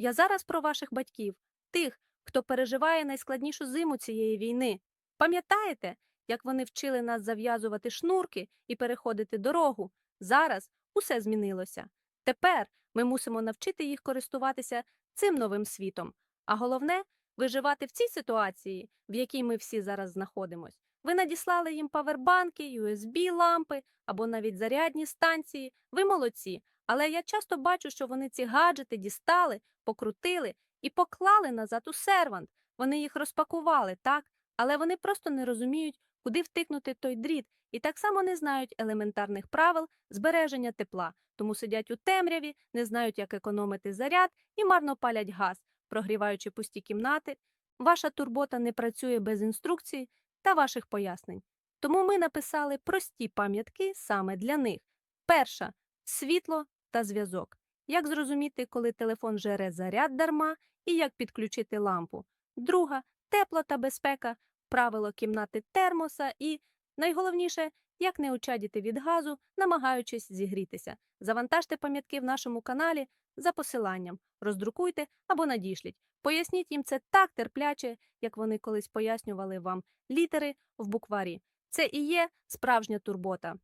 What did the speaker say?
Я зараз про ваших батьків, тих, хто переживає найскладнішу зиму цієї війни. Пам'ятаєте, як вони вчили нас зав'язувати шнурки і переходити дорогу? Зараз усе змінилося. Тепер ми мусимо навчити їх користуватися цим новим світом. А головне виживати в цій ситуації, в якій ми всі зараз знаходимось. Ви надіслали їм павербанки, USB-лампи або навіть зарядні станції. Ви молодці. Але я часто бачу, що вони ці гаджети дістали, покрутили і поклали назад у сервант. Вони їх розпакували, так? Але вони просто не розуміють, куди втикнути той дріт, і так само не знають елементарних правил збереження тепла, тому сидять у темряві, не знають, як економити заряд і марно палять газ, прогріваючи пусті кімнати. Ваша турбота не працює без інструкцій та ваших пояснень. Тому ми написали прості пам'ятки саме для них. Перша світло та зв'язок. Як зрозуміти, коли телефон жере заряд дарма і як підключити лампу. Друга тепло та безпека, правило кімнати термоса і, найголовніше, як не очадіти від газу, намагаючись зігрітися. Завантажте пам'ятки в нашому каналі за посиланням, роздрукуйте або надішліть. Поясніть їм це так терпляче, як вони колись пояснювали вам літери в букварі. Це і є справжня турбота.